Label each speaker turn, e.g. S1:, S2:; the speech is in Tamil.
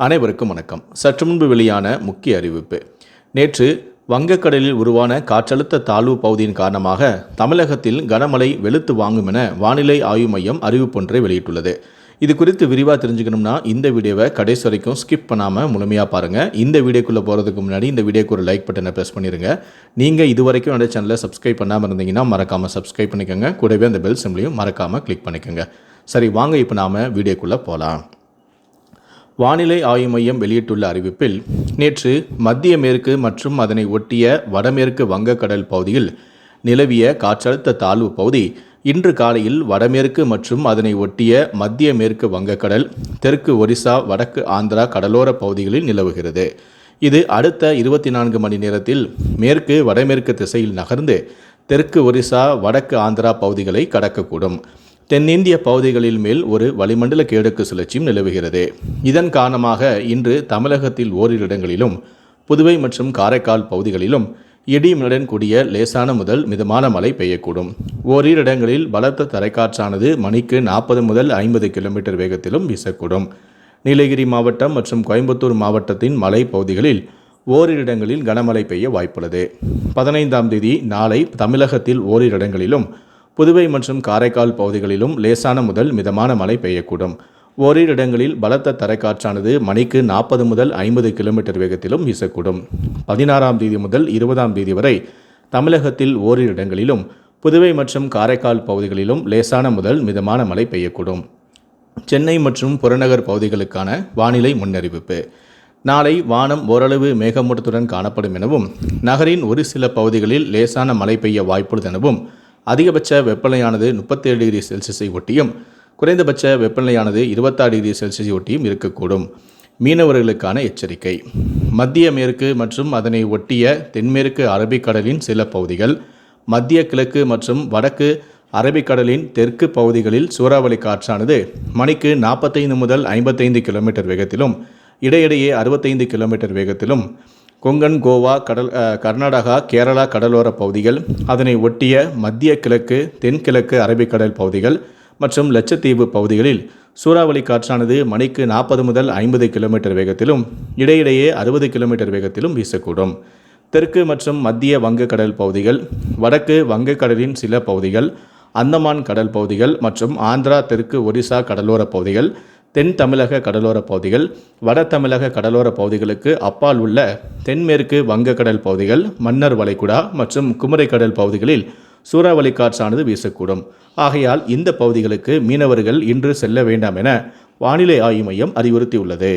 S1: அனைவருக்கும் வணக்கம். சற்று முன்பு வெளியான முக்கிய அறிவிப்பு. நேற்று வங்கக்கடலில் உருவான காற்றழுத்த தாழ்வு பகுதியின் காரணமாக தமிழகத்தில் கனமழை வெளுத்து வாங்கும் என வானிலை ஆய்வு மையம் அறிவிப்பொன்றை வெளியிட்டுள்ளது. இது குறித்து விரிவாக தெரிஞ்சுக்கணும்னா இந்த வீடியோவை கடைசி வரைக்கும் ஸ்கிப் பண்ணாமல் முழுமையாக பாருங்கள் இந்த வீடியோக்குள்ளே போகிறதுக்கு முன்னாடி இந்த வீடியோக்கு ஒரு லைக் பட்டனை ப்ரெஸ் பண்ணிடுங்க நீங்கள் இது வரைக்கும் என்னோட சேனலை சப்ஸ்கிரைப் பண்ணாமல் இருந்தீங்கன்னா மறக்காமல் சப்ஸ்கிரைப் பண்ணிக்கோங்க. கூடவே அந்த பெல் சிம்லையும் மறக்காமல் கிளிக் பண்ணிக்கோங்க. சரி வாங்க இப்போ நாம் வீடியோக்குள்ளே போகலாம் வானிலை ஆய்வு மையம் வெளியிட்டுள்ள அறிவிப்பில் நேற்று மத்திய மேற்கு மற்றும் அதனை ஒட்டிய வடமேற்கு வங்கக்கடல் பகுதியில் நிலவிய காற்றழுத்த தாழ்வு பகுதி இன்று காலையில் வடமேற்கு மற்றும் அதனை ஒட்டிய மத்திய மேற்கு வங்கக்கடல் தெற்கு ஒரிசா வடக்கு ஆந்திரா கடலோர பகுதிகளில் நிலவுகிறது. இது அடுத்த இருபத்தி நான்கு மணி நேரத்தில் மேற்கு வடமேற்கு திசையில் நகர்ந்து தெற்கு ஒரிசா வடக்கு ஆந்திரா பகுதிகளை கடக்கக்கூடும். தென்னிந்திய பகுதிகளில் மேல் ஒரு வளிமண்டல கேடுக்கு சுழற்சியும் நிலவுகிறது. இதன் காரணமாக இன்று தமிழகத்தில் ஓரிரு இடங்களிலும் புதுவை மற்றும் காரைக்கால் பகுதிகளிலும் இடியுடன் கூடிய லேசான முதல் மிதமான மழை பெய்யக்கூடும். ஓரிரு இடங்களில் பலத்த தரைக்காற்றானது மணிக்கு நாற்பது முதல் ஐம்பது கிலோமீட்டர் வேகத்திலும் வீசக்கூடும். நீலகிரி மாவட்டம் மற்றும் கோயம்புத்தூர் மாவட்டத்தின் மலை பகுதிகளில் ஓரிரு இடங்களில் கனமழை பெய்ய வாய்ப்புள்ளது. பதினைந்தாம் தேதி நாளை தமிழகத்தில் ஓரிரு இடங்களிலும் புதுவை மற்றும் காரைக்கால் பகுதிகளிலும் லேசான முதல் மிதமான மழை பெய்யக்கூடும். ஓரிரு இடங்களில் பலத்த தரைக்காற்றானது மணிக்கு நாற்பது முதல் ஐம்பது கிலோமீட்டர் வேகத்திலும் வீசக்கூடும். பதினாறாம் தேதி முதல் இருபதாம் தேதி வரை தமிழகத்தில் ஓரிரு இடங்களிலும் புதுவை மற்றும் காரைக்கால் பகுதிகளிலும் லேசான முதல் மிதமான மழை பெய்யக்கூடும். சென்னை மற்றும் புறநகர் பகுதிகளுக்கான வானிலை முன்னறிவிப்பு. நாளை வானம் ஓரளவு மேகமூட்டத்துடன் காணப்படும் எனவும் நகரின் ஒரு சில பகுதிகளில் லேசான மழை பெய்ய வாய்ப்புள்ளது எனவும் அதிகபட்ச வெப்பநிலையானது முப்பத்தேழு டிகிரி செல்சியஸை ஒட்டியும் குறைந்தபட்ச வெப்பநிலையானது இருபத்தாறு டிகிரி செல்சியஸை ஒட்டியும் இருக்கக்கூடும். மீனவர்களுக்கான எச்சரிக்கை. மத்திய மேற்கு மற்றும் அதனை ஒட்டிய தென்மேற்கு அரபிக்கடலின் சில பகுதிகள் மத்திய கிழக்கு மற்றும் வடக்கு அரபிக்கடலின் தெற்கு பகுதிகளில் சூறாவளி காற்றானது மணிக்கு நாற்பத்தைந்து முதல் ஐம்பத்தைந்து கிலோமீட்டர் வேகத்திலும் இடையிடையே அறுபத்தைந்து கிலோமீட்டர் வேகத்திலும் கொங்கன் கோவா கடல் கர்நாடகா கேரளா கடலோர பகுதிகள் அதனை ஒட்டிய மத்திய கிழக்கு தென்கிழக்கு அரபிக்கடல் பகுதிகள் மற்றும் லட்சத்தீவு பகுதிகளில் சூறாவளி காற்றானது மணிக்கு நாற்பது முதல் ஐம்பது கிலோமீட்டர் வேகத்திலும் இடையிடையே அறுபது கிலோமீட்டர் வேகத்திலும் வீசக்கூடும். தெற்கு மற்றும் மத்திய வங்கக்கடல் பகுதிகள் வடக்கு வங்கக்கடலின் சில பகுதிகள் அந்தமான் கடல் பகுதிகள் மற்றும் ஆந்திரா தெற்கு ஒரிசா கடலோர பகுதிகள் தென் தமிழக கடலோர பகுதிகள் வட தமிழக கடலோர பகுதிகளுக்கு அப்பால் உள்ள தென்மேற்கு வங்கக்கடல் பகுதிகள் மன்னர் வளைகுடா மற்றும் குமரி கடல் பகுதிகளில் சூறாவளி காற்றானது வீசக்கூடும். ஆகையால் இந்த பகுதிகளுக்கு மீனவர்கள் இன்று செல்ல வேண்டாம் என வானிலை ஆய்வு மையம் அறிவுறுத்தியுள்ளது.